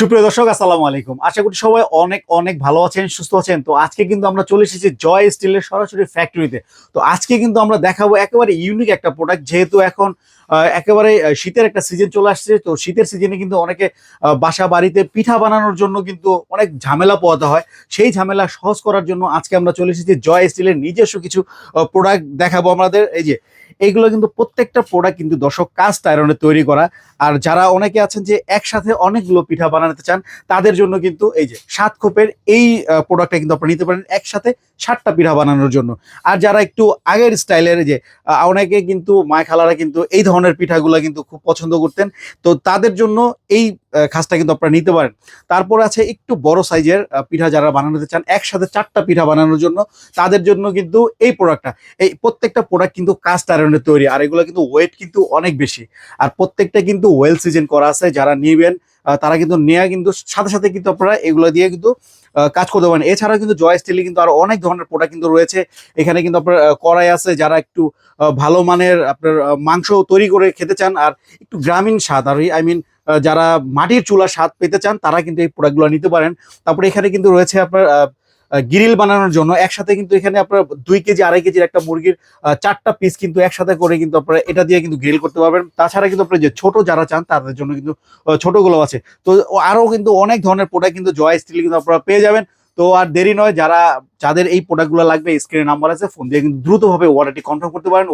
সুপ্রিয় দর্শক, আসসালামু আলাইকুম। আশা করি সবাই অনেক অনেক ভালো আছেন, সুস্থ আছেন। তো আজকে কিন্তু আমরা চলে এসেছি জয় স্টিলের সরাসরি ফ্যাক্টরিতে তো আজকে কিন্তু আমরা দেখাবো একেবারে ইউনিক একটা প্রোডাক্ট যেহেতু এখন একেবারে শীতের একটা সিজন চলে আসছে। তো শীতের সিজনে কিন্তু অনেকে বাসা বাড়িতে পিঠা বানানোর জন্য কিন্তু অনেক ঝামেলা পোয়াতে হয়। সেই ঝামেলা সহজ করার জন্য আজকে আমরা চলে এসেছি জয় স্টিলের নিজস্ব কিছু প্রোডাক্ট দেখাবো আমাদের। এই যে এইগুলো কিন্তু প্রত্যেকটা প্রোডাক্ট কিন্তু দর্শক কাস্ট আয়রনে তৈরি করা। আর যারা অনেকে আছেন যে একসাথে অনেকগুলো পিঠা বানাতে চান, তাদের জন্য কিন্তু এই যে সাত খোপের এই প্রোডাক্টটা কিন্তু আপনারা নিতে পারেন একসাথে ষাটটা পিঠা বানানোর জন্য। আর যারা একটু আগের স্টাইলের যে অনেকে কিন্তু মায় খালারা কিন্তু এই ধরনের পিঠাগুলো কিন্তু খুব পছন্দ করতেন। তো তাদের জন্য এই খাসটা কিন্তু আপনারা নিতে পারেন। তারপর আছে একটু বড় সাইজের পিঠা যারা বানাতে চান, একসাথে চারটা পিঠা বানানোর জন্য তাদের জন্য কিন্তু এই প্রোডাক্টটা এই প্রত্যেকটা প্রোডাক্ট কিন্তু কাস্ট আয়রনের তৈরি, আর এগুলো কিন্তু ওয়েট কিন্তু অনেক বেশি। আর প্রত্যেকটা কিন্তু ওয়েল সিজন করা আছে, যারা নেবেন তারা কিন্তু নেয়া কিন্তু, সাথে সাথে কিন্তু আপনারা এগুলো দিয়ে কিন্তু কাজ করতে পারেন। এছাড়া কিন্তু জয় স্টিলে কিন্তু আরও অনেক ধরনের প্রোডাক্ট কিন্তু রয়েছে। এখানে কিন্তু আপনার কড়াই আছে, যারা একটু ভালো মানের আপনার মাংস তৈরি করে খেতে চান, আর একটু গ্রামীণ স্বাদ, আর আই মিন যারা মাটির চুলার স্বাদ পেতে চান, তারা কিন্তু এই প্রোডাক্টগুলো নিতে পারেন। তারপরে এখানে কিন্তু রয়েছে আপনার গ্রিল বানানোর জন্য। একসাথে কিন্তু এখানে আপনার দুই কেজি, আড়াই কেজির একটা মুরগির চারটা পিস কিন্তু একসাথে করে কিন্তু আপনারা এটা দিয়ে কিন্তু গ্রিল করতে পারবেন। তাছাড়া কিন্তু আপনার যে ছোট যারা চান, তাদের জন্য কিন্তু ছোটগুলো আছে। তো আরও কিন্তু অনেক ধরনের প্রোডাক্ট কিন্তু জয় স্টিল কিন্তু আপনারা পেয়ে যাবেন। তো আর দেরি নয়, যারা, যাদের এই প্রোডাক্টগুলো লাগবে স্ক্রিনে নাম্বার আছে ফোন দিয়ে কিন্তু দ্রুতভাবে অর্ডারটি কনফার্ম করতে পারেন।